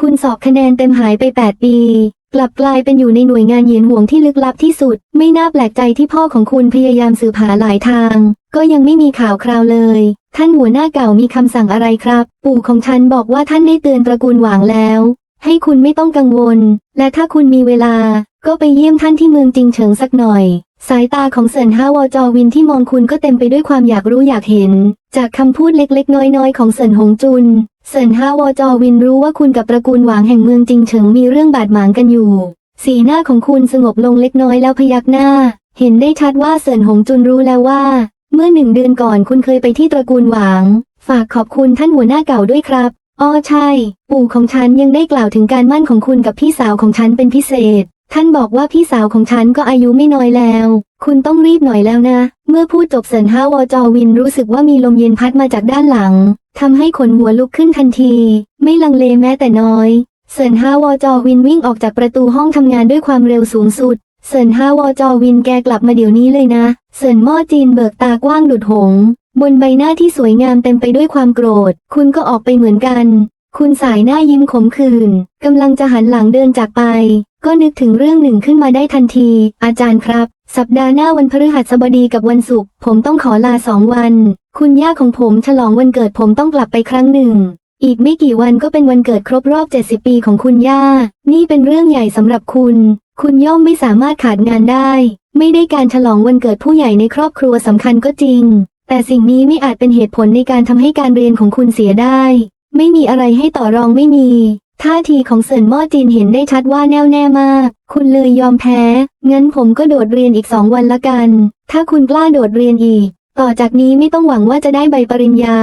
คุณสอบคะแนนเต็มหายไป 8 ปี กลับกลายเป็นอยู่ในหน่วยงานเหยียนห่วงที่ลึกลับที่สุด ไม่น่าแปลกใจที่พ่อของคุณพยายามสืบหาหลายทาง ก็ยังไม่มีข่าวคราวเลย ท่านหัวหน้าเก่ามีคำสั่งอะไรครับ ปู่ของฉันบอกว่าท่านได้เตือนตระกูลหวางแล้ว ให้คุณไม่ต้องกังวล และถ้าคุณมีเวลา ก็ไปเยี่ยมท่านที่เมืองจิงเฉิงสักหน่อย สายตาของเซินฮาวอจอวินที่มองคุณก็เต็มไปด้วยความอยากรู้อยากเห็น จากคำพูดเล็กๆ น้อยๆ ของเซินหงจุน เซินฮาวจอวินรู้ว่าคุณกับตระกูลหวางแห่งเมืองจิงเฉิงมีเรื่องบาดหมางกันอยู่ สีหน้าของคุณสงบลงเล็กน้อยแล้วพยักหน้า เห็นได้ชัดว่าเซินหงจุนรู้แล้วว่า เมื่อหนึ่งเดือนก่อนคุณเคยไปที่ตระกูลหวาง ฝากขอบคุณท่านหัวหน้าเก่าด้วยครับอ้อใช่ ปู่ของฉันยังได้กล่าวถึงการมั่นของคุณกับพี่สาวของฉันเป็นพิเศษ ท่านบอกว่าพี่สาวของฉันก็อายุไม่น้อยแล้ว คุณต้องรีบหน่อยแล้วนะ เมื่อพูดจบเซินห้าวจอวินรู้สึกว่ามีลมเย็นพัดมาจากด้านหลัง ทำให้ขนหัวลุกขึ้นทันที ไม่ลังเลแม้แต่น้อยเซินห้าวอจอวินวิ่งออกจากประตูห้องทำงานด้วยความเร็วสูงสุดเซินห้าวอจอวินแกกลับมาเดี๋ยวนี้เลยนะเซินม้อจีนเบิกตากว้างดุดหง บนใบหน้าที่สวยงามเต็มไปด้วยความโกรธ คุณก็ออกไปเหมือนกัน คุณสายหน้ายิ้มขมขื่นกำลังจะหันหลังเดินจากไป ก็นึกถึงเรื่องหนึ่งขึ้นมาได้ทันที อาจารย์ครับ สัปดาห์หน้าวันพฤหัสบดีกับวันศุกร์ผมต้องขอลาสองวัน คุณย่าของผมฉลองวันเกิดผมต้องกลับไปครั้งหนึ่ง อีกไม่กี่วันก็เป็นวันเกิดครบรอบ 70 ปีของคุณย่า นี่เป็นเรื่องใหญ่สำหรับคุณ คุณย่อมไม่สามารถขาดงานได้ ไม่ได้การฉลองวันเกิดผู้ใหญ่ในครอบครัวสำคัญก็จริง แต่สิ่งนี้ไม่อาจเป็นเหตุผลในการทำให้การเรียนของคุณเสียได้ ไม่มีอะไรให้ต่อรองไม่มีท่าทีของเซินหม้อจีนเห็นได้ชัดว่าแน่วแน่มาก คุณเลยยอมแพ้ งั้นผมก็โดดเรียนอีกสองวันละกัน ถ้าคุณกล้าโดดเรียนอีก ต่อจากนี้ไม่ต้องหวังว่าจะได้ใบปริญญา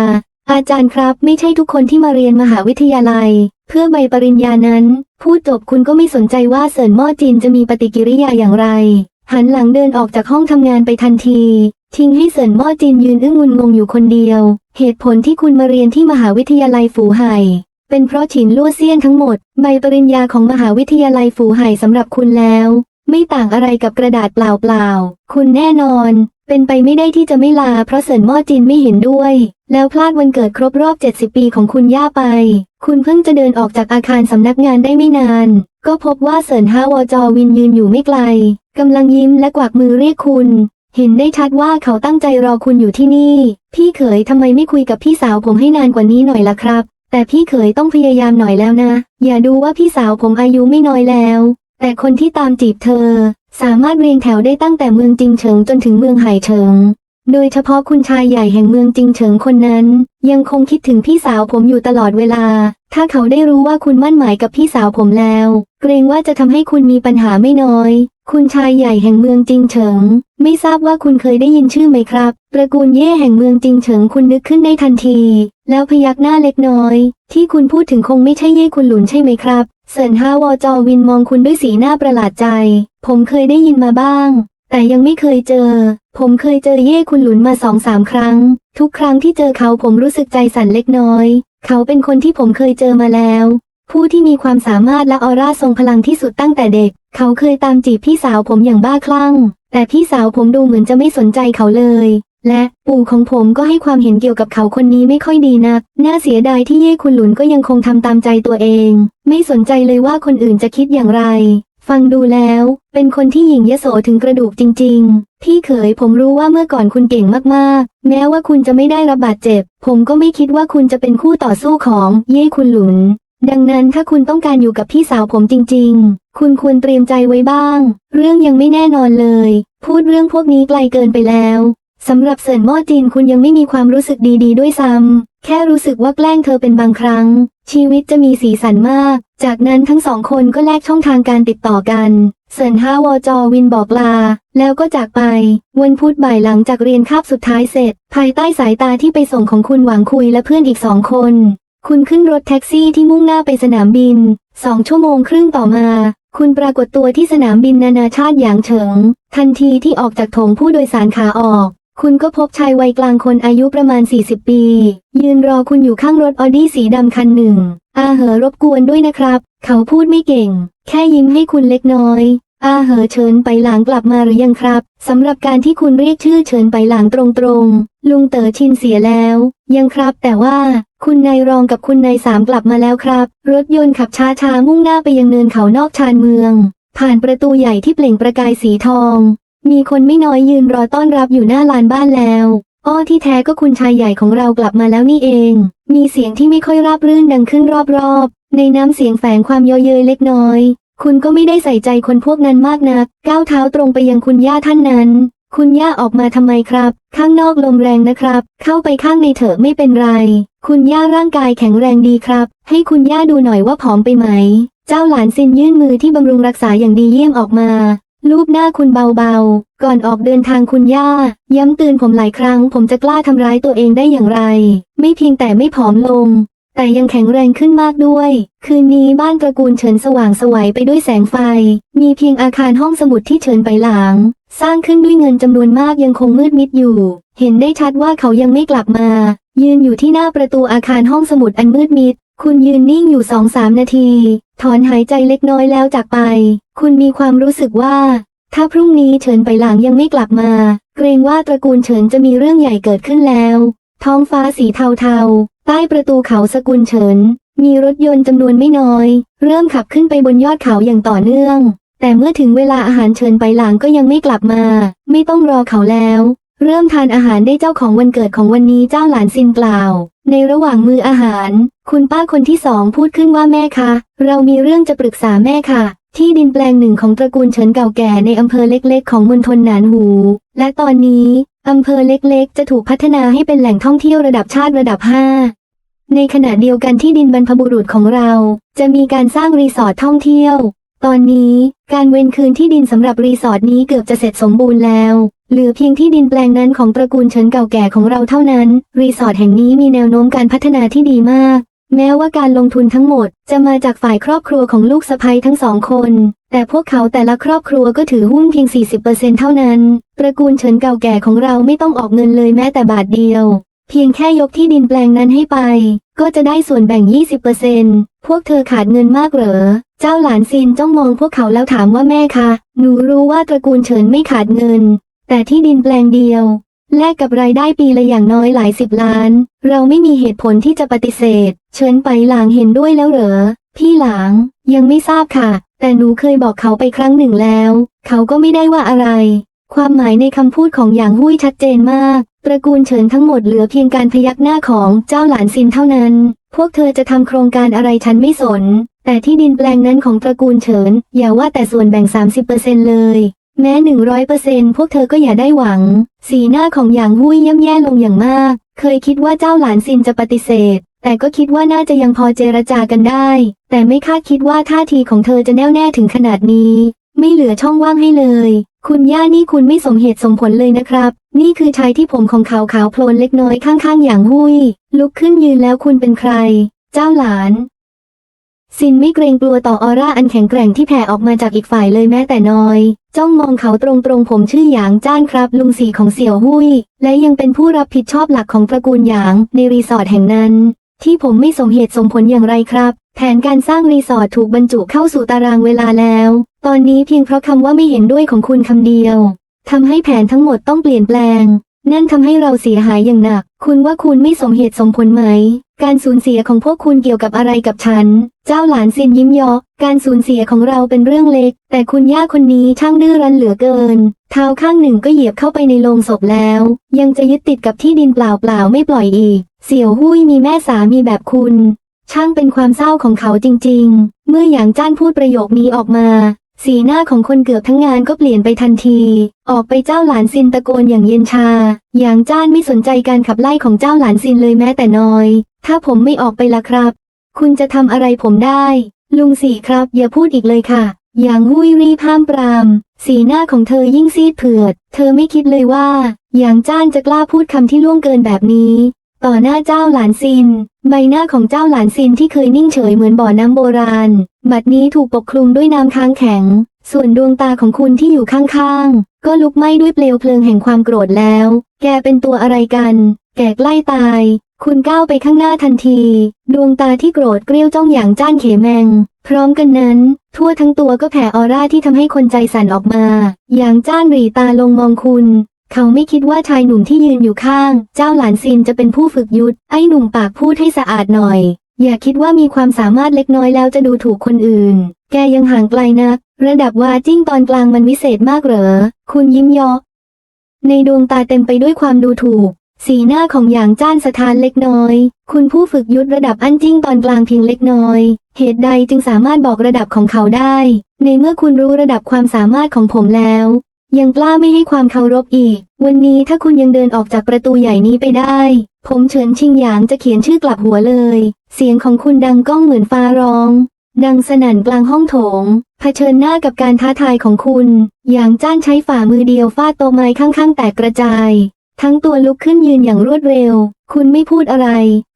อาจารย์ครับ ไม่ใช่ทุกคนที่มาเรียนมหาวิทยาลัย เพื่อใบปริญญานั้น พูดจบคุณก็ไม่สนใจว่าเซินหม้อจีนจะมีปฏิกิริยาอย่างไร หันหลังเดินออกจากห้องทำงานไปทันที ทิ้งให้เซินหม้อจีนยืนอึ้งงุนงงอยู่คนเดียว เหตุผลที่คุณมาเรียนที่มหาวิทยาลัยฝูไห่เป็นเพราะฉินลั่วเซียนทั้งหมด ใบปริญญาของมหาวิทยาลัยฝูไห่สำหรับคุณแล้ว ไม่ต่างอะไรกับกระดาษเปล่าๆ คุณแน่นอน เป็นไปไม่ได้ที่จะไม่ลาเพราะเซินหม้อจินไม่เห็นด้วย แล้วพลาดวันเกิดครบรอบ 70 ปีของคุณย่าไป คุณเพิ่งจะเดินออกจากอาคารสำนักงานได้ไม่นาน ก็พบว่าเซินฮาวอจอวินยืนอยู่ไม่ไกลกำลังยิ้มและกวักมือเรียกคุณ เห็นได้ชัดว่าเขาตั้งใจรอคุณอยู่ที่นี่ พี่เขยทำไมไม่คุยกับพี่สาวผมให้นานกว่านี้หน่อยล่ะครับ แต่พี่เขยต้องพยายามหน่อยแล้วนะ อย่าดูว่าพี่สาวผมอายุไม่น้อยแล้ว แต่คนที่ตามจีบเธอ สามารถเรียงแถวได้ตั้งแต่เมืองจิงเฉิงจนถึงเมืองไห่เฉิง โดยเฉพาะคุณชายใหญ่แห่งเมืองจิงเฉิงคนนั้น ยังคงคิดถึงพี่สาวผมอยู่ตลอดเวลา ถ้าเขาได้รู้ว่าคุณมั่นหมายกับพี่สาวผมแล้ว เกรงว่าจะทำให้คุณมีปัญหาไม่น้อย คุณชายใหญ่แห่งเมืองจิงเฉิง ไม่ทราบว่าคุณเคยได้ยินชื่อไหมครับตระกูลเย่แห่งเมืองจิงเฉิงคุณนึกขึ้นได้ทันที แล้วพยักหน้าเล็กน้อย ที่คุณพูดถึงคงไม่ใช่เย่คุณหลุนใช่ไหมครับเซินฮาวอจอวินมองคุณด้วยสีหน้าประหลาดใจ ผมเคยได้ยินมาบ้าง แต่ยังไม่เคยเจอ ผมเคยเจอเย่คุณหลุนมาสองสามครั้ง ทุกครั้งที่เจอเขาผมรู้สึกใจสั่นเล็กน้อย เขาเป็นคนที่ผมเคยเจอมาแล้ว ผู้ที่มีความสามารถและออร่าทรงพลังที่สุดตั้งแต่เด็ก เขาเคยตามจีบพี่สาวผมอย่างบ้าคลั่ง แต่พี่สาวผมดูเหมือนจะไม่สนใจเขาเลย และปู่ของผมก็ให้ความเห็นเกี่ยวกับเขาคนนี้ไม่ค่อยดีนัก น่าเสียดายที่เย่คุณหลุนก็ยังคงทำตามใจตัวเอง ไม่สนใจเลยว่าคนอื่นจะคิดอย่างไร ฟังดูแล้ว เป็นคนที่หยิ่งยโสถึงกระดูกจริง ๆ พี่เขยผมรู้ว่าเมื่อก่อนคุณเก่งมากๆ แม้ว่าคุณจะไม่ได้รับบาดเจ็บ ผมก็ไม่คิดว่าคุณจะเป็นคู่ต่อสู้ของเย่คุณหลุน ดังนั้นถ้าคุณต้องการอยู่กับพี่สาวผมจริง ๆ คุณควรเตรียมใจไว้บ้าง เรื่องยังไม่แน่นอนเลย พูดเรื่องพวกนี้ไกลเกินไปแล้ว สำหรับเซินม้อจีนคุณยังไม่มีความรู้สึกดีๆด้วยซ้ำ แค่รู้สึกว่าแกล้งเธอเป็นบางครั้ง ชีวิตจะมีสีสันมาก จากนั้นทั้งสองคนก็แลกช่องทางการติดต่อกัน เซินฮาวอจอวินบอกลา แล้วก็จากไป วันพุธบ่ายหลังจากเรียนคาบสุดท้ายเสร็จ ภายใต้สายตาที่ไปส่งของคุณหวังคุยและเพื่อนอีกสองคน คุณขึ้นรถแท็กซี่ที่มุ่งหน้าไปสนามบิน สองชั่วโมงครึ่งต่อมาคุณปรากฏตัวที่สนามบินนานาชาติหยางเฉิง ทันทีที่ออกจากโถงผู้โดยสารขาออก คุณก็พบชายวัยกลางคนอายุประมาณ 40 ปี ยืนรอคุณอยู่ข้างรถออดี้สีดำคันหนึ่ง อาเหอรบกวนด้วยนะครับ เขาพูดไม่เก่ง แค่ยิ้มให้คุณเล็กน้อย อาเหอเชิญไปหลังกลับมาหรือยังครับสำหรับการที่คุณเรียกชื่อเชิญไปหลังตรงๆ ลุงเต๋อชินเสียแล้ว ยังครับ แต่ว่า คุณนายรองกับคุณนายสามกลับมาแล้วครับ รถยนต์ขับช้าๆมุ่งหน้าไปยังเนินเขานอกชานเมือง ผ่านประตูใหญ่ที่เปล่งประกายสีทอง มีคนไม่น้อยยืนรอต้อนรับอยู่หน้าลานบ้านแล้วอ้อที่แท้ก็คุณชายใหญ่ของเรากลับมาแล้วนี่เอง มีเสียงที่ไม่ค่อยราบรื่นดังขึ้นรอบๆ ในน้ำเสียงแฝงความเยาะเย้ยเล็กน้อย คุณก็ไม่ได้ใส่ใจคนพวกนั้นมากนัก ก้าวเท้าตรงไปยังคุณย่าท่านนั้น คุณย่าออกมาทำไมครับ ข้างนอกลมแรงนะครับ เข้าไปข้างในเถอะไม่เป็นไร คุณย่าร่างกายแข็งแรงดีครับ ให้คุณย่าดูหน่อยว่าผอมไปไหม เจ้าหลานซินยื่นมือที่บำรุงรักษาอย่างดีเยี่ยมออกมา ลูบหน้าคุณเบาๆ ก่อนออกเดินทางคุณย่า ย้ำเตือนผมหลายครั้ง ผมจะกล้าทำร้ายตัวเองได้อย่างไร ไม่เพียงแต่ไม่ผอมลง แต่ยังแข็งแรงขึ้นมากด้วย คืนนี้บ้านตระกูลเฉินสว่างสวัยไปด้วยแสงไฟ มีเพียงอาคารห้องสมุดที่เฉินไปหลัง สร้างขึ้นด้วยเงินจำนวนมากยังคงมืดมิดอยู่ เห็นได้ชัดว่าเขายังไม่กลับมา ยืนอยู่ที่หน้าประตูอาคารห้องสมุดอันมืดมิด คุณยืนนิ่งอยู่สองสามนาที ถอนหายใจเล็กน้อยแล้วจากไป คุณมีความรู้สึกว่า ถ้าพรุ่งนี้เฉินไปหลังยังไม่กลับมา เกรงว่าตระกูลเฉินจะมีเรื่องใหญ่เกิดขึ้นแล้ว ท้องฟ้าสีเทาๆ ใต้ประตูเขาสกุลเฉิน มีรถยนต์จำนวนไม่น้อย เริ่มขับขึ้นไปบนยอดเขาอย่างต่อเนื่อง แต่เมื่อถึงเวลาอาหารเชิญไปหลังก็ยังไม่กลับมา ไม่ต้องรอเขาแล้ว เริ่มทานอาหารได้เจ้าของวันเกิดของวันนี้เจ้าหลานซินกล่าว ในระหว่างมืออาหาร คุณป้าคนที่สองพูดขึ้นว่าแม่คะ เรามีเรื่องจะปรึกษาแม่ค่ะ ที่ดินแปลงหนึ่งของตระกูลเฉินเก่าแก่ในอำเภอเล็กๆ ของมณฑลหนานหู และตอนนี้อำเภอเล็กๆ จะถูกพัฒนาให้เป็นแหล่งท่องเที่ยวระดับชาติระดับ 5 ในขณะเดียวกันที่ดินบรรพบุรุษของเรา จะมีการสร้างรีสอร์ทท่องเที่ยว ตอนนี้การเว้นคืนที่ดินสำหรับรีสอร์ทนี้เกือบจะเสร็จสมบูรณ์แล้ว เหลือเพียงที่ดินแปลงนั้นของตระกูลเฉินเก่าแก่ของเราเท่านั้น รีสอร์ทแห่งนี้มีแนวโน้มการพัฒนาที่ดีมาก แม้ว่าการลงทุนทั้งหมด จะมาจากฝ่ายครอบครัวของลูกสะใภ้ทั้งสองคน แต่พวกเขาแต่ละครอบครัวก็ถือหุ้นเพียง 40%เท่านั้น ตระกูลเฉินเก่าแก่ของเราไม่ต้องออกเงินเลยแม้แต่บาทเดียว เพียงแค่ยกที่ดินแปลงนั้นให้ไป ก็จะได้ส่วนแบ่ง 20%พวกเธอขาดเงินมากเหรอ เจ้าหลานซินจ้องมองพวกเขาแล้วถามว่าแม่คะ หนูรู้ว่าตระกูลเฉินไม่ขาดเงิน แต่ที่ดินแปลงเดียว แลกกับรายได้ปีละอย่างน้อยหลายสิบล้าน เราไม่มีเหตุผลที่จะปฏิเสธเชิญไปหลางเห็นด้วยแล้วเหรอ พี่หลางยังไม่ทราบค่ะ แต่หนูเคยบอกเขาไปครั้งหนึ่งแล้ว เขาก็ไม่ได้ว่าอะไร ความหมายในคำพูดของหยางหุ้ยชัดเจนมาก ตระกูลเฉินทั้งหมดเหลือเพียงการพยักหน้าของเจ้าหลานซินเท่านั้น พวกเธอจะทำโครงการอะไรฉันไม่สน แต่ที่ดินแปลงนั้นของตระกูลเฉิน อย่าว่าแต่ส่วนแบ่ง 30%เลย แม้100%พวกเธอก็อย่าได้หวัง สีหน้าของหยางหุ้ยย่ำแย่ลงอย่างมาก เคยคิดว่าเจ้าหลานซินจะปฏิเสธ แต่ก็คิดว่าน่าจะยังพอเจรจากันได้ แต่ไม่คาดคิดว่าท่าทีของเธอจะแน่วแน่ถึงขนาดนี้ ไม่เหลือช่องว่างให้เลย คุณย่านี่คุณไม่สมเหตุสมผลเลยนะครับ นี่คือชายที่ผมของเขาขาวโพลนเล็กน้อยข้างๆ อย่างหุ้ย ลุกขึ้นยืนแล้วคุณเป็นใคร เจ้าหลาน ซินไม่เกรงกลัวต่อออร่าอันแข็งแกร่งที่แผ่ออกมาจากอีกฝ่ายเลยแม้แต่น้อย จ้องมองเขาตรงๆผมชื่อหยางจ้านครับ ลุงสีของเสี่ยวหุ้ย และยังเป็นผู้รับผิดชอบหลักของตระกูลหยางในรีสอร์ทแห่งนั้น ที่ผมไม่สมเหตุสมผลอย่างไรครับ แผนการสร้างรีสอร์ทถูกบรรจุเข้าสู่ตารางเวลาแล้ว ตอนนี้เพียงเพราะคำว่าไม่เห็นด้วยของคุณคำเดียวทำให้แผนทั้งหมดต้องเปลี่ยนแปลงนั่นทำให้เราเสียหายอย่างหนัก คุณว่าคุณไม่สมเหตุสมผลไหม การสูญเสียของพวกคุณเกี่ยวกับอะไรกับฉัน เจ้าหลานซินยิ้มยาะการสูญเสียของเราเป็นเรื่องเล็ก แต่คุณย่าคนนี้ช่างดื้อรั้นเหลือเกิน เท้าข้างหนึ่งก็เหยียบเข้าไปในโลงศพแล้ว ยังจะยึดติดกับที่ดินเปล่าๆไม่ปล่อยอีก เสี่ยวหุ้ยมีแม่สามีแบบคุณ ช่างเป็นความเศร้าของเขาจริง ๆ เมื่อหยางจ้านพูดประโยคนี้ออกมา สีหน้าของคนเกือบทั้งงานก็เปลี่ยนไปทันที ออกไปเจ้าหลานซินตะโกนอย่างเย็นชาหยางจ้านไม่สนใจการขับไล่ของเจ้าหลานซินเลยแม้แต่น้อย ถ้าผมไม่ออกไปละครับ คุณจะทำอะไรผมได้ ลุงสีครับ อย่าพูดอีกเลยค่ะหยางหุ้ยรีบห้ามปราม สีหน้าของเธอยิ่งซีดเผือด เธอไม่คิดเลยว่าหยางจ้านจะกล้าพูดคำที่ล่วงเกินแบบนี้ ต่อหน้าเจ้าหลานซิน ใบหน้าของเจ้าหลานซินที่เคยนิ่งเฉยเหมือนบ่อน้ำโบราณ บัดนี้ถูกปกคลุมด้วยน้ำค้างแข็ง ส่วนดวงตาของคุณที่อยู่ข้างๆ ก็ลุกไหม้ด้วยเปลวเพลิงแห่งความโกรธแล้ว แกเป็นตัวอะไรกัน แกใกล้ตาย คุณก้าวไปข้างหน้าทันที ดวงตาที่โกรธเกรี้ยวจ้องอย่างจ้านเขแมง พร้อมกันนั้น ทั่วทั้งตัวก็แผ่ออร่าที่ทำให้คนใจสั่นออกมา อย่างจ้านหรีตาลงมองคุณ เขาไม่คิดว่าชายหนุ่มที่ยืนอยู่ข้าง เจ้าหลานซินจะเป็นผู้ฝึกยุทธไอ้หนุ่มปากพูดให้สะอาดหน่อย อย่าคิดว่ามีความสามารถเล็กน้อยแล้วจะดูถูกคนอื่น แกยังห่างไกลนัก ระดับวาจิ้งตอนกลางมันวิเศษมากเหรอ คุณยิ้มยาะในดวงตาเต็มไปด้วยความดูถูก สีหน้าของหยางจ้านสถานเล็กน้อย คุณผู้ฝึกยุทธระดับอันจิ้งตอนกลางเพียงเล็กน้อย เหตุใดจึงสามารถบอกระดับของเขาได้ ในเมื่อคุณรู้ระดับความสามารถของผมแล้ว ยังกล้าไม่ให้ความเคารพอีก วันนี้ถ้าคุณยังเดินออกจากประตูใหญ่นี้ไปได้ ผมเฉินชิงหยางจะเขียนชื่อกลับหัวเลย เสียงของคุณดังก้องเหมือนฟ้าร้อง ดังสนั่นกลางห้องโถง เผชิญหน้ากับการท้าทายของคุณอย่างจ้านใช้ฝ่ามือเดียวฟาดโตไม้ข้างๆ แตกกระจาย ทั้งตัวลุกขึ้นยืนอย่างรวดเร็ว คุณไม่พูดอะไร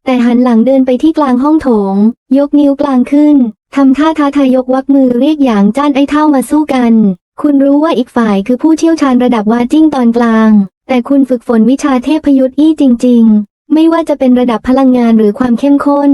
แต่หันหลังเดินไปที่กลางห้องโถง ยกนิ้วกลางขึ้นทำท่าท้าทายยกวักมือเรียกอย่างจ้านไอ้เท่ามาสู้กัน คุณรู้ว่าอีกฝ่ายคือผู้เชี่ยวชาญระดับวาจิ้งตอนกลาง แต่คุณฝึกฝนวิชาเทพยุทธ์อี้จริง ๆ ไม่ว่าจะเป็นระดับพลังงานหรือความเข้มข้น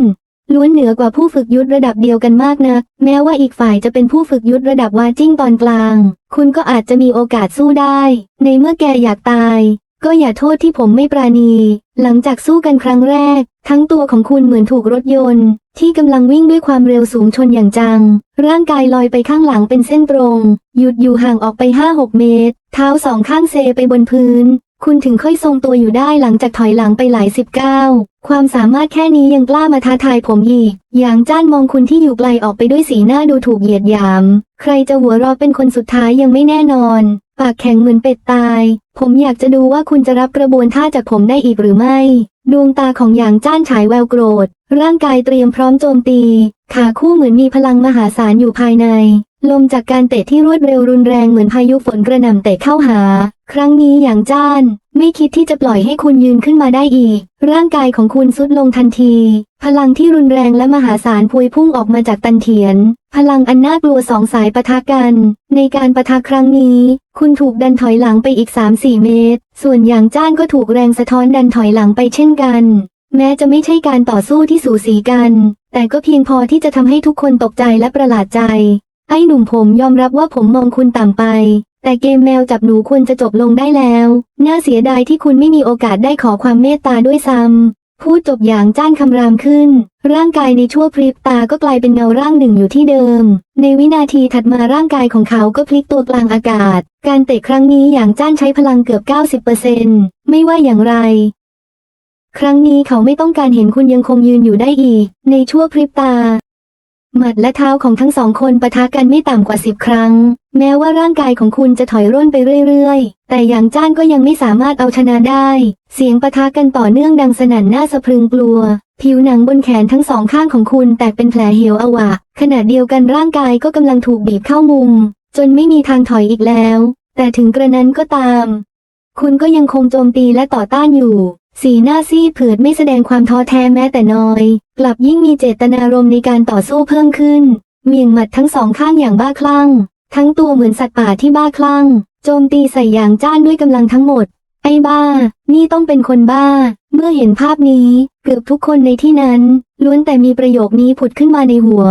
ล้วนเหนือกว่าผู้ฝึกยุทธระดับเดียวกันมากนัก แม้ว่าอีกฝ่ายจะเป็นผู้ฝึกยุทธระดับวาจิ้งตอนกลาง คุณก็อาจจะมีโอกาสสู้ได้ ในเมื่อแกอยากตาย ก็อย่าโทษที่ผมไม่ปราณี หลังจากสู้กันครั้งแรก ทั้งตัวของคุณเหมือนถูกรถยนต์ ที่กำลังวิ่งด้วยความเร็วสูงชนอย่างจัง ร่างกายลอยไปข้างหลังเป็นเส้นตรง หยุดอยู่ห่างออกไป5-6เมตร เท้าสองข้างเซไปบนพื้น คุณถึงค่อยทรงตัวอยู่ได้หลังจากถอยหลังไปหลายสิบก้าวความสามารถแค่นี้ยังกล้ามาท้าทายผมอีก อย่างจ้านมองคุณที่อยู่ไกลออกไปด้วยสีหน้าดูถูกเหยียดหยาม ใครจะหัวเราะเป็นคนสุดท้ายยังไม่แน่นอน ปากแข็งเหมือนเป็ดตาย ผมอยากจะดูว่าคุณจะรับกระบวนท่าจากผมได้อีกหรือไม่ ดวงตาของหยางจ้านฉายแววโกรธ ร่างกายเตรียมพร้อมโจมตี ขาคู่เหมือนมีพลังมหาศาลอยู่ภายใน ลมจากการเตะที่รวดเร็วรุนแรงเหมือนพายุฝนกระหน่ำเตะเข้าหา ครั้งนี้หยางจ้าน ไม่คิดที่จะปล่อยให้คุณยืนขึ้นมาได้อีก ร่างกายของคุณสุดลงทันที พลังที่รุนแรงและมหาศาลพวยพุ่งออกมาจากตันเถียน พลังอันน่ากลัวสองสายปะทะกัน ในการปะทะครั้งนี้ คุณถูกดันถอยหลังไปอีก 3-4 เมตร ส่วนอย่างจ้านก็ถูกแรงสะท้อนดันถอยหลังไปเช่นกัน แม้จะไม่ใช่การต่อสู้ที่สูสีกัน แต่ก็เพียงพอที่จะทำให้ทุกคนตกใจและประหลาดใจไอ้หนุ่มผมยอมรับว่าผมมองคุณต่ำไป แต่เกมแมวจับหนูควรจะจบลงได้แล้ว น่าเสียดายที่คุณไม่มีโอกาสได้ขอความเมตตาด้วยซ้ำ พูดจบอย่างจ้านคำรามขึ้น ร่างกายในชั่วพริบตาก็กลายเป็นเงาร่างหนึ่งอยู่ที่เดิม ในวินาทีถัดมาร่างกายของเขาก็พลิกตัวกลางอากาศ การเตะครั้งนี้อย่างจ้านใช้พลังเกือบ 90%ไม่ว่าอย่างไร ครั้งนี้เขาไม่ต้องการเห็นคุณยังคงยืนอยู่ได้อีก ในชั่วพริบตา หมัดและเท้าของทั้งสองคนปะทะกันไม่ต่ำกว่าสิบครั้ง แม้ว่าร่างกายของคุณจะถอยร่นไปเรื่อยๆ แต่อย่างจ้านก็ยังไม่สามารถเอาชนะได้ เสียงปะทะกันต่อเนื่องดังสนั่นน้าสะพรึงกลัว ผิวหนังบนแขนทั้งสองข้างของคุณแตกเป็นแผลเหี่ยวอวะ ขณะเดียวกันร่างกายก็กำลังถูกบีบเข้ามุม จนไม่มีทางถอยอีกแล้ว แต่ถึงกระนั้นก็ตาม คุณก็ยังคงโจมตีและต่อต้านอยู่ สีหน้าซีดเผือดไม่แสดงความท้อแท้แม้แต่น้อย กลับยิ่งมีเจตนารมณ์ในการต่อสู้เพิ่มขึ้นเหวี่ยงหมัดทั้งสองข้างอย่างบ้าคลั่ง ทั้งตัวเหมือนสัตว์ป่าที่บ้าคลั่ง โจมตีใส่อย่างจ้านด้วยกำลังทั้งหมด ไอ้บ้า นี่ต้องเป็นคนบ้า เมื่อเห็นภาพนี้ เกือบทุกคนในที่นั้น ล้วนแต่มีประโยคนี้ผุดขึ้นมาในหัว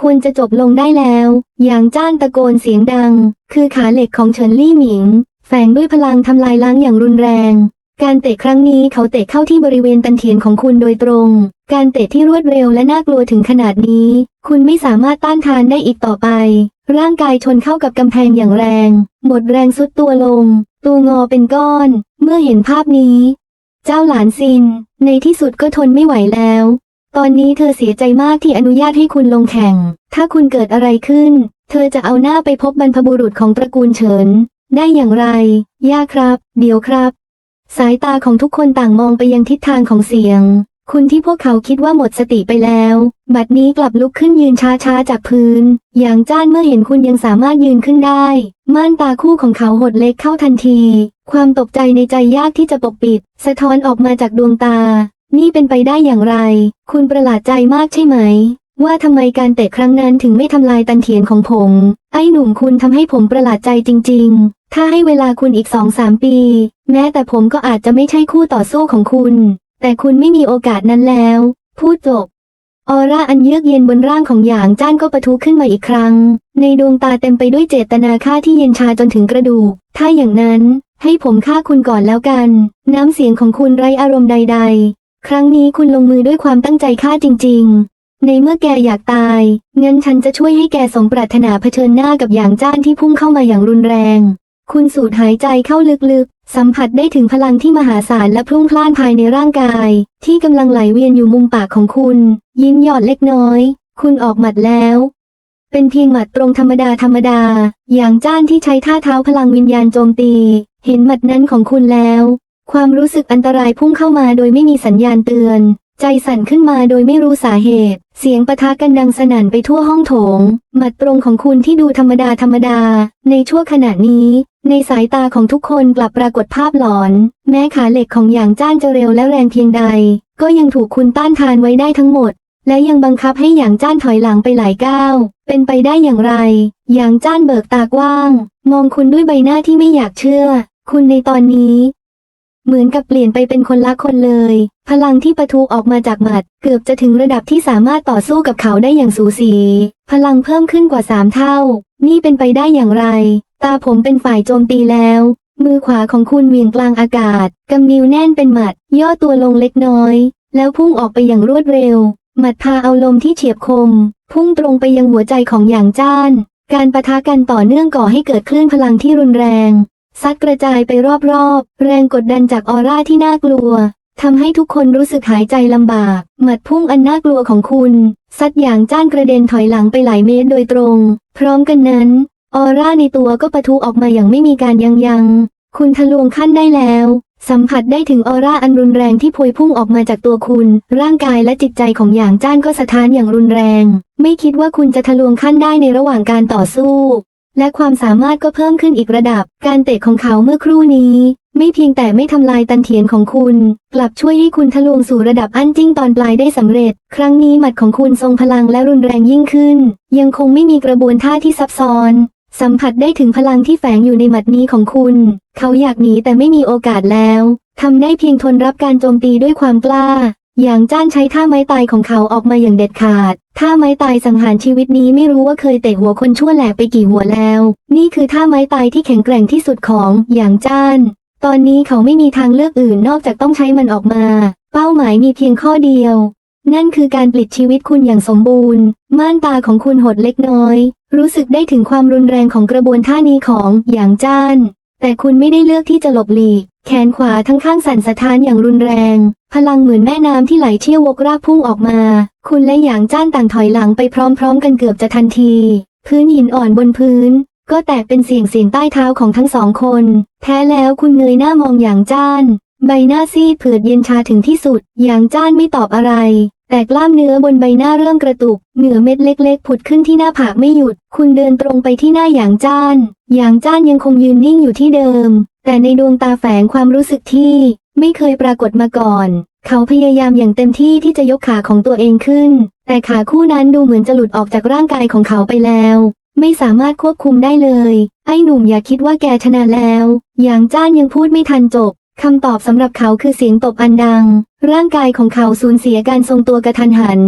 ควรจะจบลงได้แล้ว อย่างจ้านตะโกนเสียงดัง คือขาเหล็กของเฉินลี่หมิง แฝงด้วยพลังทำลายล้างอย่างรุนแรง การเตะครั้งนี้เขาเตะเข้าที่บริเวณตันเถียนของคุณโดยตรง การเตะที่รวดเร็วและน่ากลัวถึงขนาดนี้ คุณไม่สามารถต้านทานได้อีกต่อไป ร่างกายชนเข้ากับกำแพงอย่างแรง หมดแรงสุดตัวลง ตัวงอเป็นก้อน เมื่อเห็นภาพนี้ เจ้าหลานซิน ในที่สุดก็ทนไม่ไหวแล้ว ตอนนี้เธอเสียใจมากที่อนุญาตให้คุณลงแข่ง ถ้าคุณเกิดอะไรขึ้น เธอจะเอาหน้าไปพบบรรพบุรุษของตระกูลเฉิน ได้อย่างไรย่าครับ เดี๋ยวครับ สายตาของทุกคนต่างมองไปยังทิศทางของเสียง คุณที่พวกเขาคิดว่าหมดสติไปแล้ว บัดนี้กลับลุกขึ้นยืนช้าๆจากพื้น อย่างจ้านเมื่อเห็นคุณยังสามารถยืนขึ้นได้ ม่านตาคู่ของเขาหดเล็กเข้าทันที ความตกใจในใจยากที่จะปกปิด สะท้อนออกมาจากดวงตา นี่เป็นไปได้อย่างไร คุณประหลาดใจมากใช่ไหม ว่าทำไมการเตะครั้งนั้นถึงไม่ทำลายตันเถียนของผม ไอ้หนุ่มคุณทำให้ผมประหลาดใจจริง ๆ ถ้าให้เวลาคุณอีกสองสามปี แม้แต่ผมก็อาจจะไม่ใช่คู่ต่อสู้ของคุณ แต่คุณไม่มีโอกาสนั้นแล้ว พูดจบ ออร่าอันเยือกเย็นบนร่างของหยางจ้านก็ปะทุขึ้นมาอีกครั้ง ในดวงตาเต็มไปด้วยเจตนาฆ่าที่เย็นชาจนถึงกระดูก ถ้าอย่างนั้น ให้ผมฆ่าคุณก่อนแล้วกัน น้ำเสียงของคุณไร้อารมณ์ใด ๆ ครั้งนี้คุณลงมือด้วยความตั้งใจฆ่าจริง ๆในเมื่อแกอยากตาย งั้นฉันจะช่วยให้แกสมปรารถนาเผชิญหน้ากับอย่างจ้านที่พุ่งเข้ามาอย่างรุนแรง คุณสูดหายใจเข้าลึกๆ สัมผัสได้ถึงพลังที่มหาศาลและพรุ่งพล่านภายในร่างกาย ที่กำลังไหลเวียนอยู่มุมปากของคุณ ยิ้มหยอดเล็กน้อย คุณออกหมัดแล้ว เป็นเพียงหมัดตรงธรรมดาธรรมดา อย่างจ้านที่ใช้ท่าเท้าพลังวิญญาณโจมตี เห็นหมัดนั้นของคุณแล้ว ความรู้สึกอันตรายพุ่งเข้ามาโดยไม่มีสัญญาณเตือน ใจสั่นขึ้นมาโดยไม่รู้สาเหตุ เสียงปะทะกันดังสนั่นไปทั่วห้องโถง หมัดตรงของคุณที่ดูธรรมดาธรรมดา ในชั่วขณะนี้ ในสายตาของทุกคนกลับปรากฏภาพหลอน แม้ขาเหล็กของอย่างจ้านจะเร็วและแรงเพียงใด ก็ยังถูกคุณต้านทานไว้ได้ทั้งหมด และยังบังคับให้อย่างจ้านถอยหลังไปหลายก้าว เป็นไปได้อย่างไร อย่างจ้านเบิกตากว้าง มองคุณด้วยใบหน้าที่ไม่อยากเชื่อ คุณในตอนนี้ เหมือนกับเปลี่ยนไปเป็นคนละคนเลย พลังที่ปะทุออกมาจากหมัด เกือบจะถึงระดับที่สามารถต่อสู้กับเขาได้อย่างสูสี พลังเพิ่มขึ้นกว่าสามเท่า นี่เป็นไปได้อย่างไร ตาผมเป็นฝ่ายโจมตีแล้ว มือขวาของคุณเวียงกลางอากาศ กำนิ้วแน่นเป็นหมัด ย่อตัวลงเล็กน้อย แล้วพุ่งออกไปอย่างรวดเร็ว หมัดพาเอาลมที่เฉียบคม พุ่งตรงไปยังหัวใจของหยางจ้าน การปะทะกันต่อเนื่องก่อให้เกิดคลื่นพลังที่รุนแรง ซัดกระจายไปรอบๆ แรงกดดันจากออร่าที่น่ากลัวทำให้ทุกคนรู้สึกหายใจลำบาก หมัดพุ่งอันน่ากลัวของคุณ ซัดอย่างจ้านกระเด็นถอยหลังไปหลายเมตรโดยตรง พร้อมกันนั้น ออร่าในตัวก็ปะทุออกมาอย่างไม่มีการยังยัง คุณทะลวงขั้นได้แล้ว สัมผัสได้ถึงออร่าอันรุนแรงที่พวยพุ่งออกมาจากตัวคุณ ร่างกายและจิตใจของหยางจ้านก็สะท้านอย่างรุนแรง ไม่คิดว่าคุณจะทะลวงขั้นได้ในระหว่างการต่อสู้ และความสามารถก็เพิ่มขึ้นอีกระดับ การเตะของเขาเมื่อครู่นี้ ไม่เพียงแต่ไม่ทำลายตันเถียนของคุณ กลับช่วยให้คุณทะลวงสู่ระดับอันจิ้งตอนปลายได้สำเร็จ ครั้งนี้หมัดของคุณทรงพลังและรุนแรงยิ่งขึ้น ยังคงไม่มีกระบวนท่าที่ซับซ้อน สัมผัสได้ถึงพลังที่แฝงอยู่ในหมัดนี้ของคุณ เขาอยากหนีแต่ไม่มีโอกาสแล้วทำได้เพียงทนรับการโจมตีด้วยความกล้า อย่างจ้านใช้ท่าไม้ตายของเขาออกมาอย่างเด็ดขาด ท่าไม้ตายสังหารชีวิตนี้ไม่รู้ว่าเคยเตะหัวคนชั่วแหลกไปกี่หัวแล้ว นี่คือท่าไม้ตายที่แข็งแกร่งที่สุดของอย่างจ้าน ตอนนี้เขาไม่มีทางเลือกอื่นนอกจากต้องใช้มันออกมา เป้าหมายมีเพียงข้อเดียว นั่นคือการปลิดชีวิตคุณอย่างสมบูรณ์ ม่านตาของคุณหดเล็กน้อย รู้สึกได้ถึงความรุนแรงของกระบวนท่านี้ของอย่างจ้าน แต่คุณไม่ได้เลือกที่จะหลบหลีก แขนขวาทั้งข้างสั่นสะท้านอย่างรุนแรง พลังเหมือนแม่น้ำที่ไหลเชี่ยววกรากพุ่งออกมา คุณและหยางจ้านต่างถอยหลังไปพร้อมๆ กันเกือบจะทันที พื้นหินอ่อนบนพื้น ก็แตกเป็นเสียงเสียงใต้เท้าของทั้งสองคน แท้แล้วคุณเงยหน้ามองหยางจ้าน ใบหน้าซีดเผือดเย็นชาถึงที่สุด หยางจ้านไม่ตอบอะไร แต่กล้ามเนื้อบนใบหน้าเริ่มกระตุก เหงื่อเม็ดเล็กๆ ผุดขึ้นที่หน้าผากไม่หยุด คุณเดินตรงไปที่หน้าหยางจ้าน หยางจ้านยังคงยืนนิ่งอยู่ที่เดิม แต่ในดวงตาแฝงความรู้สึกที่ ไม่เคยปรากฏมาก่อน เขาพยายามอย่างเต็มที่ที่จะยกขาของตัวเองขึ้น แต่ขาคู่นั้นดูเหมือนจะหลุดออกจากร่างกายของเขาไปแล้ว ไม่สามารถควบคุมได้เลย ไอ้หนุ่มอย่าคิดว่าแกชนะแล้ว หยางจ้านยังพูดไม่ทันจบ คำตอบสำหรับเขาคือเสียงตบอันดัง ร่างกายของเขาสูญเสียการทรงตัวกระทันหัน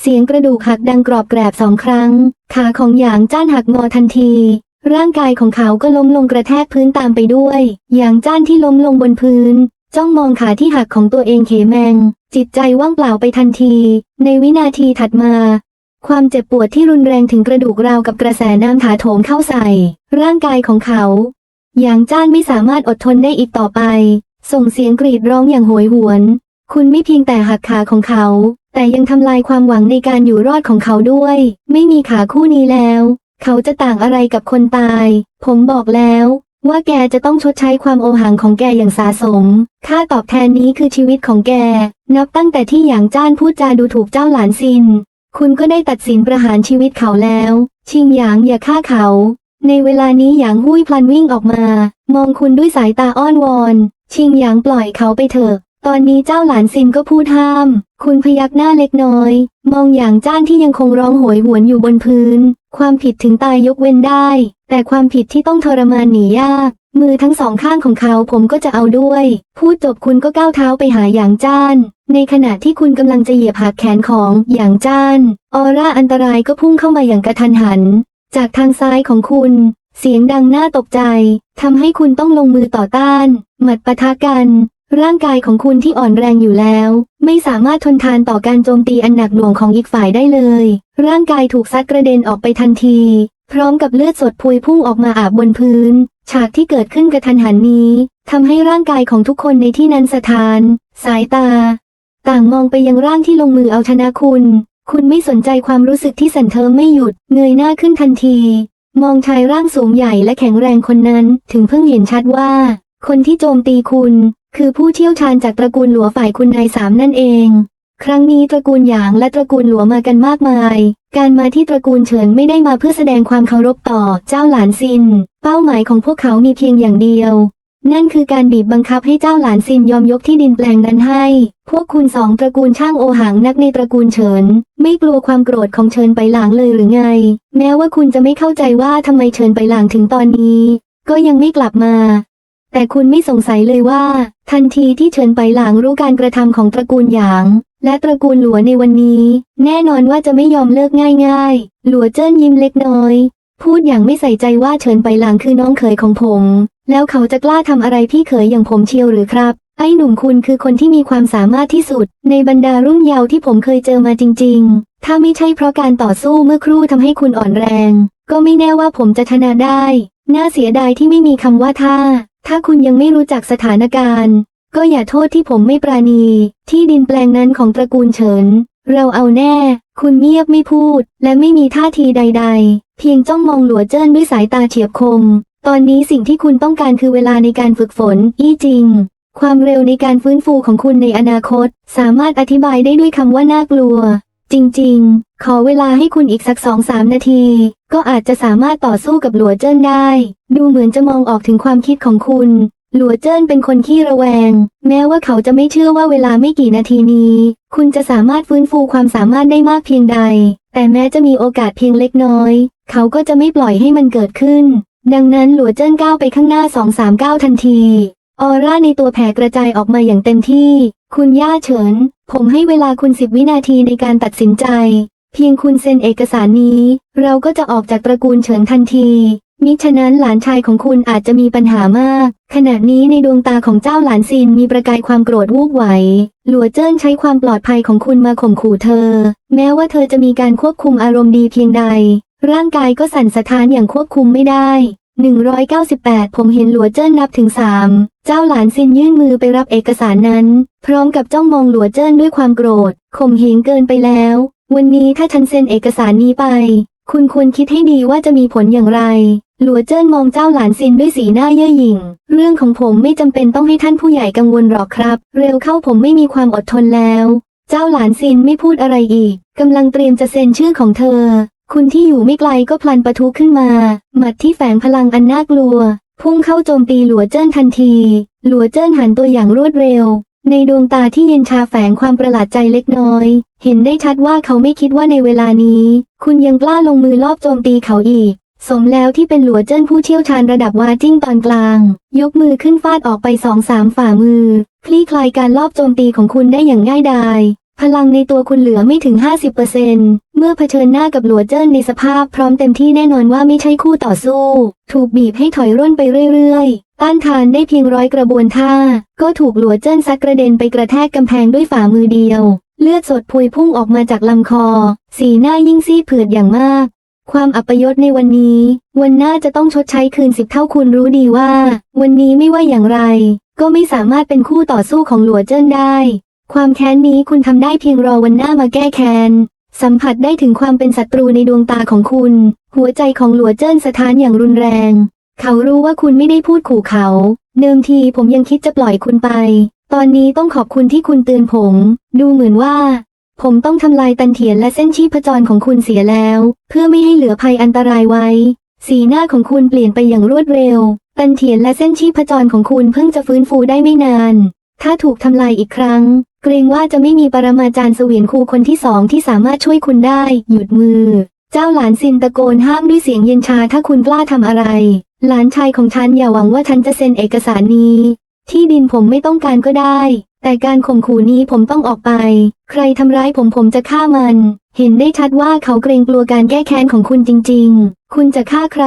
เสียงกระดูกหักดังกรอบแกรบสองครั้ง ขาของหยางจ้านหักงอทันที ร่างกายของเขาก็ล้มลงกระแทกพื้นตามไปด้วย หยางจ้านที่ล้มลงบนพื้น จ้องมองขาที่หักของตัวเองเขแมง จิตใจว่างเปล่าไปทันที ในวินาทีถัดมาความเจ็บปวดที่รุนแรงถึงกระดูกราวกับกระแสน้ำถาโถมเข้าใส่ ร่างกายของเขา อย่างจ้านไม่สามารถอดทนได้อีกต่อไป ส่งเสียงกรีดร้องอย่างโหยหวน คุณไม่เพียงแต่หักขาของเขา แต่ยังทำลายความหวังในการอยู่รอดของเขาด้วย ไม่มีขาคู่นี้แล้ว เขาจะต่างอะไรกับคนตาย ผมบอกแล้ว ว่าแกจะต้องชดใช้ความโอหังของแกอย่างสาสม ค่าตอบแทนนี้คือชีวิตของแก นับตั้งแต่ที่หยางจ้านพูดจาดูถูกเจ้าหลานซิน คุณก็ได้ตัดสินประหารชีวิตเขาแล้ว ชิงหยางอย่าฆ่าเขาในเวลานี้หยางหุ้ยพลันวิ่งออกมา มองคุณด้วยสายตาอ้อนวอน ชิงหยางปล่อยเขาไปเถอะ ตอนนี้เจ้าหลานซินก็พูดห้าม คุณพยักหน้าเล็กน้อย มองอย่างจ้านที่ยังคงร้องโหยหวนอยู่บนพื้น ความผิดถึงตายยกเว้นได้ แต่ความผิดที่ต้องทรมานหนียาก มือทั้งสองข้างของเขาผมก็จะเอาด้วย พูดจบคุณก็ก้าวเท้าไปหาอย่างจ้าน ในขณะที่คุณกำลังจะเหยียบหักแขนของอย่างจ้าน ออร่าอันตรายก็พุ่งเข้ามาอย่างกระทันหัน จากทางซ้ายของคุณ เสียงดังน่าตกใจทำให้คุณต้องลงมือต่อต้าน หมัดปะทะกัน ร่างกายของคุณที่อ่อนแรงอยู่แล้ว ไม่สามารถทนทานต่อการโจมตีอันหนักหน่วงของอีกฝ่ายได้เลย ร่างกายถูกซัดกระเด็นออกไปทันที พร้อมกับเลือดสดพุยพุ่งออกมาอาบบนพื้น ฉากที่เกิดขึ้นกระทันหันนี้ทำให้ร่างกายของทุกคนในที่นั้นสะท้าน สายตา ต่างมองไปยังร่างที่ลงมือเอาชนะคุณ คุณไม่สนใจความรู้สึกที่สั่นเทิมไม่หยุด เงยหน้าขึ้นทันที มองชายร่างสูงใหญ่และแข็งแรงคนนั้น ถึงเพิ่งเห็นชัดว่า คนที่โจมตีคุณ คือผู้เชี่ยวชาญจากตระกูลหลัวฝ่ายคุณนายสามนั่นเอง ครั้งนี้ตระกูลหยางและตระกูลหลัวมากันมากมาย การมาที่ตระกูลเฉินไม่ได้มาเพื่อแสดงความเคารพต่อเจ้าหลานซิน เป้าหมายของพวกเขามีเพียงอย่างเดียว นั่นคือการบีบบังคับให้เจ้าหลานซินยอมยกที่ดินแปลงนั้นให้ พวกคุณสองตระกูลช่างโอหังนักในตระกูลเฉิน ไม่กลัวความโกรธของเฉินไปหลางเลยหรือไง แม้ว่าคุณจะไม่เข้าใจว่าทำไมเฉินไปหลางถึงตอนนี้ ก็ยังไม่กลับมา แต่คุณไม่สงสัยเลยว่า ทันทีที่เฉินไปหลางรู้การกระทำของตระกูลหยาง และตระกูลหลัวในวันนี้ แน่นอนว่าจะไม่ยอมเลิกง่ายๆ หลัวเจิ้นยิ้มเล็กน้อย พูดอย่างไม่ใส่ใจว่าเฉินไปหลางคือน้องเขยของผม แล้วเขาจะกล้าทำอะไรพี่เขยอย่างผมเชียวหรือครับ ไอ้หนุ่มคุณคือคนที่มีความสามารถที่สุด ในบรรดารุ่นเยาว์ที่ผมเคยเจอมาจริง ๆ ถ้าไม่ใช่เพราะการต่อสู้เมื่อครู่ทำให้คุณอ่อนแรง ก็ไม่แน่ว่าผมจะชนะได้ น่าเสียดายที่ไม่มีคำว่าถ้า ถ้าคุณยังไม่รู้จักสถานการณ์ ก็อย่าโทษที่ผมไม่ปราณี ที่ดินแปลงนั้นของตระกูลเฉิน เราเอาแน่ คุณเงียบไม่พูด และไม่มีท่าทีใด ๆ เพียงจ้องมองหลัวเจิ้นด้วยสายตาเฉียบคม ตอนนี้สิ่งที่คุณต้องการคือเวลาในการฝึกฝน อี้จริง ความเร็วในการฟื้นฟูของคุณในอนาคต สามารถอธิบายได้ด้วยคำว่าน่ากลัว จริง ๆ ขอเวลาให้คุณอีกสักสองสามนาที ก็อาจจะสามารถต่อสู้กับหลัวเจิ้นได้ ดูเหมือนจะมองออกถึงความคิดของคุณ หลัวเจิ้นเป็นคนขี้ระแวง แม้ว่าเขาจะไม่เชื่อว่าเวลาไม่กี่นาทีนี้ คุณจะสามารถฟื้นฟูความสามารถได้มากเพียงใด แต่แม้จะมีโอกาสเพียงเล็กน้อย เขาก็จะไม่ปล่อยให้มันเกิดขึ้น ดังนั้นหลัวเจิ้นก้าวไปข้างหน้าสองสามก้าวทันทีออร่าในตัวแผ่กระจายออกมาอย่างเต็มที่ คุณย่าเฉิน ผมให้เวลาคุณสิบวินาทีในการตัดสินใจ เพียงคุณเซ็นเอกสารนี้ เราก็จะออกจากตระกูลเฉินทันที มิฉะนั้นหลานชายของคุณอาจจะมีปัญหามาก ขณะนี้ในดวงตาของเจ้าหลานซินมีประกายความโกรธวูบไหว หลัวเจิ้นใช้ความปลอดภัยของคุณมาข่มขู่เธอ แม้ว่าเธอจะมีการควบคุมอารมณ์ดีเพียงใด ร่างกายก็สั่นสะท้านอย่างควบคุมไม่ได้198 ผมเห็นหลัวเจิ้นนับถึงสามเจ้าหลานซินยื่นมือไปรับเอกสารนั้น พร้อมกับจ้องมองหลัวเจิ้นด้วยความโกรธข่มเหงเกินไปแล้ว วันนี้ถ้าฉันเซ็นเอกสารนี้ไป คุณควรคิดให้ดีว่าจะมีผลอย่างไร หลัวเจิ้นมองเจ้าหลานซินด้วยสีหน้าเย่อหยิ่ง เรื่องของผมไม่จำเป็นต้องให้ท่านผู้ใหญ่กังวลหรอกครับ เร็วเข้าผมไม่มีความอดทนแล้ว เจ้าหลานซินไม่พูดอะไรอีกกำลังเตรียมจะเซ็นชื่อของเธอ คุณที่อยู่ไม่ไกลก็พลันประทุขึ้นมา หมัดที่แฝงพลังอันน่ากลัว พุ่งเข้าโจมตีหลัวเจิ้นทันที หลัวเจิ้นหันตัวอย่างรวดเร็ว ในดวงตาที่เย็นชาแฝงความประหลาดใจเล็กน้อย เห็นได้ชัดว่าเขาไม่คิดว่าในเวลานี้ คุณยังกล้าลงมือลอบโจมตีเขาอีก สมแล้วที่เป็นหลัวเจิ้นผู้เชี่ยวชาญระดับวาจิ้งตอนกลาง ยกมือขึ้นฟาดออกไปสองสามฝ่ามือ คลี่คลายการลอบโจมตีของคุณได้อย่างง่ายดาย พลังในตัวคุณเหลือไม่ถึง 50%เมื่อเผชิญหน้ากับหลัวเจิ้นในสภาพพร้อมเต็มที่แน่นอนว่าไม่ใช่คู่ต่อสู้ ถูกบีบให้ถอยร่นไปเรื่อยๆ ต้านทานได้เพียงร้อยกระบวนท่า ก็ถูกหลัวเจิ้นซัดกระเด็นไปกระแทกกำแพงด้วยฝ่ามือเดียว เลือดสดพุยพุ่งออกมาจากลำคอ สีหน้ายิ่งซีดเผือดอย่างมาก ความอัปยศในวันนี้ วันหน้าจะต้องชดใช้คืนสิบเท่าคุณรู้ดีว่า วันนี้ไม่ว่าอย่างไร ก็ไม่สามารถเป็นคู่ต่อสู้ของหลัวเจิ้นได้ ความแค้นนี้คุณทำได้เพียงรอวันหน้ามาแก้แค้น สัมผัสได้ถึงความเป็นศัตรูในดวงตาของคุณ หัวใจของหลัวเจิ้นสะท้านอย่างรุนแรง เขารู้ว่าคุณไม่ได้พูดขู่เขา เดิมทีผมยังคิดจะปล่อยคุณไป ตอนนี้ต้องขอบคุณที่คุณเตือนผม ดูเหมือนว่า ผมต้องทำลายตันเถียนและเส้นชีพจรของคุณเสียแล้ว เพื่อไม่ให้เหลือภัยอันตรายไว้ สีหน้าของคุณเปลี่ยนไปอย่างรวดเร็ว ตันเถียนและเส้นชีพจรของคุณเพิ่งจะฟื้นฟูได้ไม่นาน ถ้าถูกทำลายอีกครั้ง รงว่าจะไม่มีปรมาจารย์เสวียนครูคนที่สองที่สามารถช่วยคุณได้ หยุดมือ เจ้าหลานซินตะโกนห้ามด้วยเสียงเย็นชาถ้าคุณกล้าทำอะไร หลานชายของฉันอย่าหวังว่าฉันจะเซ็นเอกสารนี้ ที่ดินผมไม่ต้องการก็ได้ แต่การข่มขู่นี้ผมต้องออกไป ใครทำร้ายผมผมจะฆ่ามัน เห็นได้ชัดว่าเขาเกรงกลัวการแก้แค้นของคุณจริง ๆ คุณจะฆ่าใคร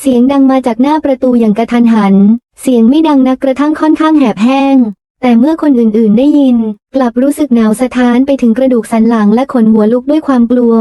เสียงดังมาจากหน้าประตูอย่างกระทันหัน เสียงไม่ดังนักกระทั่งค่อนข้างแหบแห้ง แต่เมื่อคนอื่นๆ ได้ยิน กลับรู้สึกหนาวสะท้านไปถึงกระดูกสันหลังและขนหัวลุกด้วยความกลัว